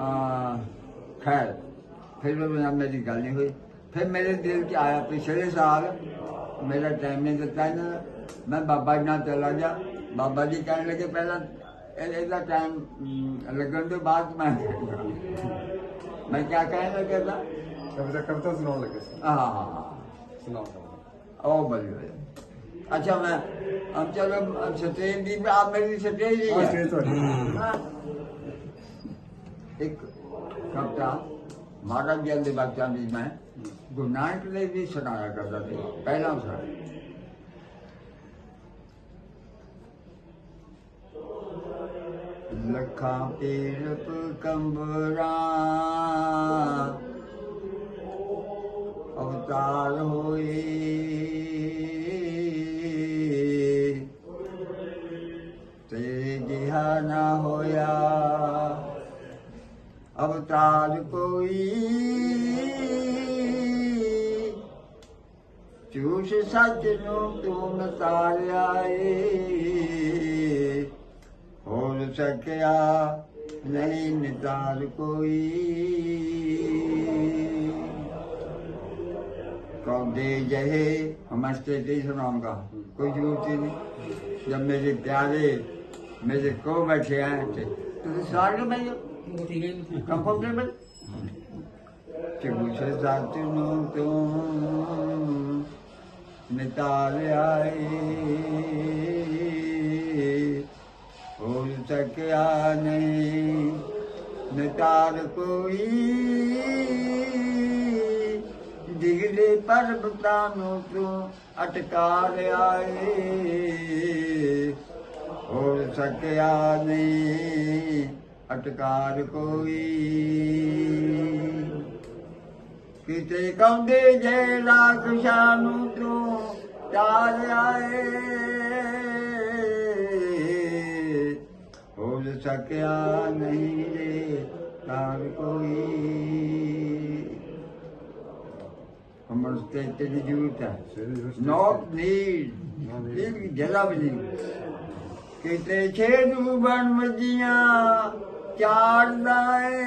ਆ ਖੈਰ ਫਿਰ ਉਹ ਨਾਲ ਮੇਰੀ ਗੱਲ ਨਹੀਂ ਹੋਈ ਫਿਰ ਮੇਰੇ ਦਿਲ 'ਚ ਆਇਆ ਪਿਛਲੇ ਸਾਲ ਮੇਰਾ ਟਾਈਮ ਨਹੀਂ ਦਿੱਤਾ ਨਾ ਮੈਂ ਬਾਬਾ ਜੀ ਨਾਲ ਚਲਾ ਗਿਆ ਬਾਬਾ ਜੀ ਕਹਿਣ ਲੱਗੇ ਪਹਿਲਾਂ ਇਹ- ਇਹਦਾ ਟਾਈਮ ਲੱਗਣ ਤੋਂ ਬਾਅਦ ਮੈਂ ਮੈਂ ਕੀ ਕਹਿਣ ਲੱਗਾ ਤਾਂ ਕਵਿਤਾ ਕਵਿਤਾ ਸੁਣਾਉਣ ਲੱਗੇ ਸੀ ਆਹ ਸੁਣਾਓ ਉਹ ਬੜੀ ਅੱਛਾ ਮੈਂ ਅਬ ਚਲੋ ਸਟੇਜ ਦੀ ਆਪ ਮੇਰੀ ਸਟੇਜ ਹੀ ਹਾਂ ਹੈ ਸਟੇਜ ਤੁਹਾਡੀ ਹਾਂ। ਇੱਕ ਕਵਿਤਾ ਮਾੜਾ ਗਿਆਨ ਦੇ ਬੱਚਾ ਦੀ ਮੈਂ ਗੁਰੂ ਨਾਨਕ ਦੇਵ ਵੀ ਸੁਣਾਇਆ ਕਰਦਾ ਸੀ, ਪਹਿਲਾਂ ਸੁਣਾ ਲੱਖਾਂ ਪੀਰ ਕੰਬਰਾਂ ਅਵਤਾਰ ਹੋਏ। ਤੇ ਜਿਹਾ ਨਾ ਹੋਇਆ ਅਵਤਾਰ ਕੋਈ ਚੂਸ ਸੱਚ ਨੂੰ ਤੂੰ ਨਤਾਰਿਆ ਏ ਹੋਰ ਸਕਿਆ ਨਹੀਂ ਨਿਤਾਰ ਕੋਈ कौंदे जहे हमस्ते ते सुनाऊंगा कोई जरूरत ही नहीं जब मेरे प्यारे मेरे को बैठे हैं थे तो सवाल के भाई Comfortable? ਕਿ ਮੁਝੇ ਜ਼ਾਤ ਨੂੰ ਕਿਉਂ ਮਿਟਾਲਿਆ ਏ ਹੋ ਸਕਿਆ ਨਹੀਂ ਮਿਟਾਲ ਕੋਈ ਡਿਗਦੇ ਪਰਬਤਾਂ ਨੂੰ ਤੂੰ ਅਟਕਾ ਲਿਆਏ ਏ ਹੋ ਸਕਿਆ ਨਹੀਂ ਅਟਕਾਰ ਕੋਈ। ਕਿਤੇ ਕੌਂਦੇ ਜੇ ਰਾਖਸ਼ਾਂ ਨੂੰ ਤੂੰ ਚਾਲ ਆਏ? ਹੋਰ ਸਕਿਆ ਨਹੀਂ ਰੇ ਤਾਰ ਕੋਈ। ਹਮਰ ਤੇ ਤੇਰੀ ਜ਼ਰੂਰਤ ਹੈ। ਨੋਟ ਨੀਡ ਇਹ ਜਰਾ ਵੀ ਨਹੀਂ ਕਿਤੇ ਛੇੜੂ ਬਣ ਮਜੀਆਂ ਚਾੜਦਾ ਏ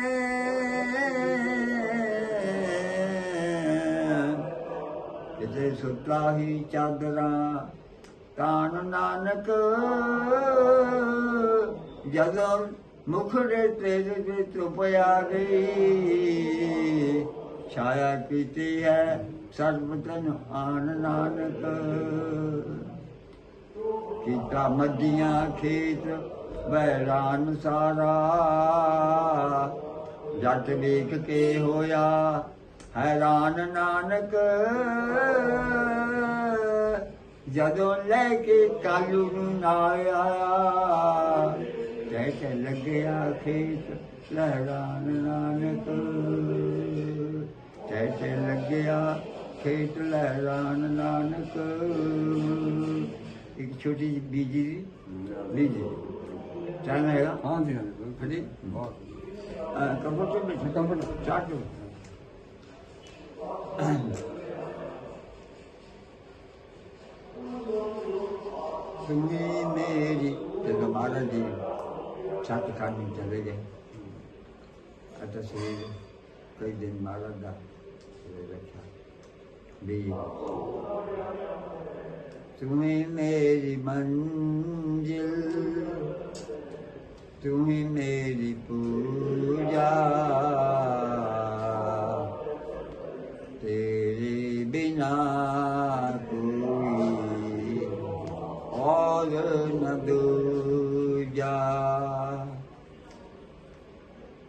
ਕਿਤੇ ਸੁੱਤਾ ਹੀ ਚਾਦਰਾਂ ਤਾਨ ਨਾਨਕ, ਜਦੋਂ ਮੁਖੜੇ ਤੇਰੇ ਤੇ ਧੁੱਪ ਆ ਗਈ। ਛਾਇਆ ਕੀਤੀ ਹੈ ਸਰਬਤਨ ਆਨ ਨਾਨਕ। ਕੀਤਾ ਮੱਦੀਆਂ ਖੇਤ ਬਹਿਰਾਨ ਸਾਰਾ। ਜੱਟ ਵੇਖ ਕੇ ਹੋਇਆ ਹੈਰਾਨ ਨਾਨਕ। ਜਦੋਂ ਲੈ ਕੇ ਕਾਲੂ ਨੂੰ ਨਾਲ ਆਇਆ ਕਹਿ ਲੱਗਿਆ ਖੇਤ ਲਹਿਰਾਨ ਨਾਨਕ। ਕਹਿ ਲੱਗਿਆ ਖੇਤ ਲਹਿਰਾਨ ਨਾਨਕ। ਇੱਕ ਛੋਟੀ ਬੀਜੀ ਬੀਜੀ। ਚਾਹਨਾ ਹੈਗਾ ਹਾਂ ਜੀ ਹਾਂ ਜੀ ਬਿਲਕੁਲ। ਹਾਂਜੀ? ਬਹੁਤ ਕੰਫਰਟ ਵਿੱਚ ਕੰਫਰਟ ਚਾਟ ਦੋ ਸੁਣੀ ਮੇਰੀ ਜਦੋਂ ਮਹਾਰਾਜ ਜੀ ਛੱਤ ਖਾਣੀ ਚਲੇ ਗਏ। ਅਤਾ ਸਰੀਰ ਕਈ ਦਿਨ ਮਹਾਰਾਜ ਦਾ ਸਰੀਰ ਰੱਖਿਆ। ਵੀ ਤੁਮੇ ਮੇਰੀ ਮੰਜ਼ਿਲ ਤੂੰ ਹੀ ਮੇਰੀ ਪੂਜਾ ਤੇਰੇ ਬਿਨਾ ਕੋਈ ਔਰ ਨ ਦੂਜਾ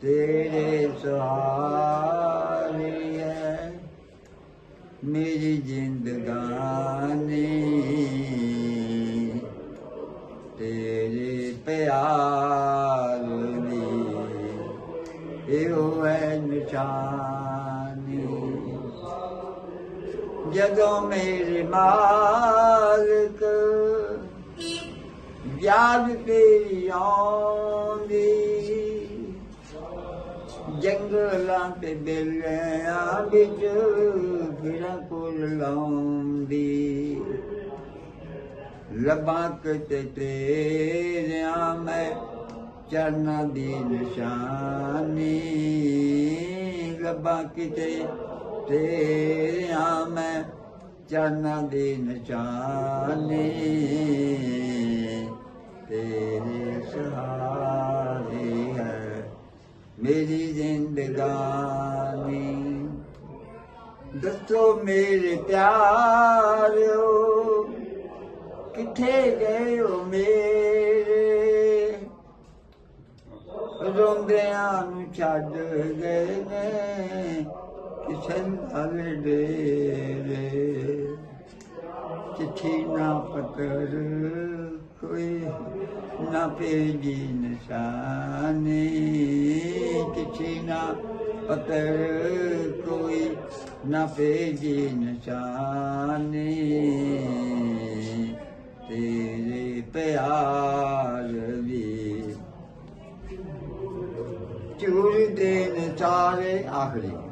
ਤੇਰੇ ਸਹਾਰੇ ਹੈ ਮੇਰੀ ਜ਼ਿੰਦਗਾਨੀ ਤੇਰੇ ਪਿਆਰ ਦੀ ਇਹੋ ਹੈ ਨਿਸ਼ਾਨੀ। ਜਦੋਂ ਮੇਰੇ ਮਾਲਕ ਯਾਦ ਤੇ ਆਉਂਦੀ, ਜੰਗਲਾਂ ਤੇ ਬੇਲਿਆਂ ਵਿੱਚ ਫਿਰਾਂ ਕੋਲ ਲਾਉਂਦੀ। ਲੱਭਾਂ ਕਿਤੇ ਤੇਰਿਆਂ ਮੈਂ ਚਰਨਾਂ ਦੀ ਨਿਸ਼ਾਨੀ। ਲੱਭਾਂ ਕਿਤੇ ਤੇਰਿਆਂ ਮੈਂ ਚਰਨਾਂ ਦੀ ਨਿਸ਼ਾਨੀ। ਤੇਰੇ ਸਹਾਰੇ ਹੈ ਮੇਰੀ ਜ਼ਿੰਦਗਾਨੀ। ਦੱਸੋ ਮੇਰੇ ਪਿਆਰਿਓ ਕਿੱਥੇ ਗਏ ਹੋ ਮੇਰੇ ਰੋਂਦਿਆਂ ਨੂੰ ਛੱਡ ਗਏ ਨੇ, ਕਿਸੇ ਨਾਲ ਡੇਰੇ। ਚਿੱਠੀ ਨਾ ਪੱਤਰ ਕੋਈ ਨਾ ਭੇਜੀ ਨਿਸ਼ਾਨੀ। ਚਿੱਠੀ ਨਾ ਪੱਤਰ ਕੋਈ ਨਾ ਭੇਜੀ ਨਿਸ਼ਾਨੀ। ਚੂਰ ਦੇ ਨੇ ਚਾਰੇ ਆਖਰੀ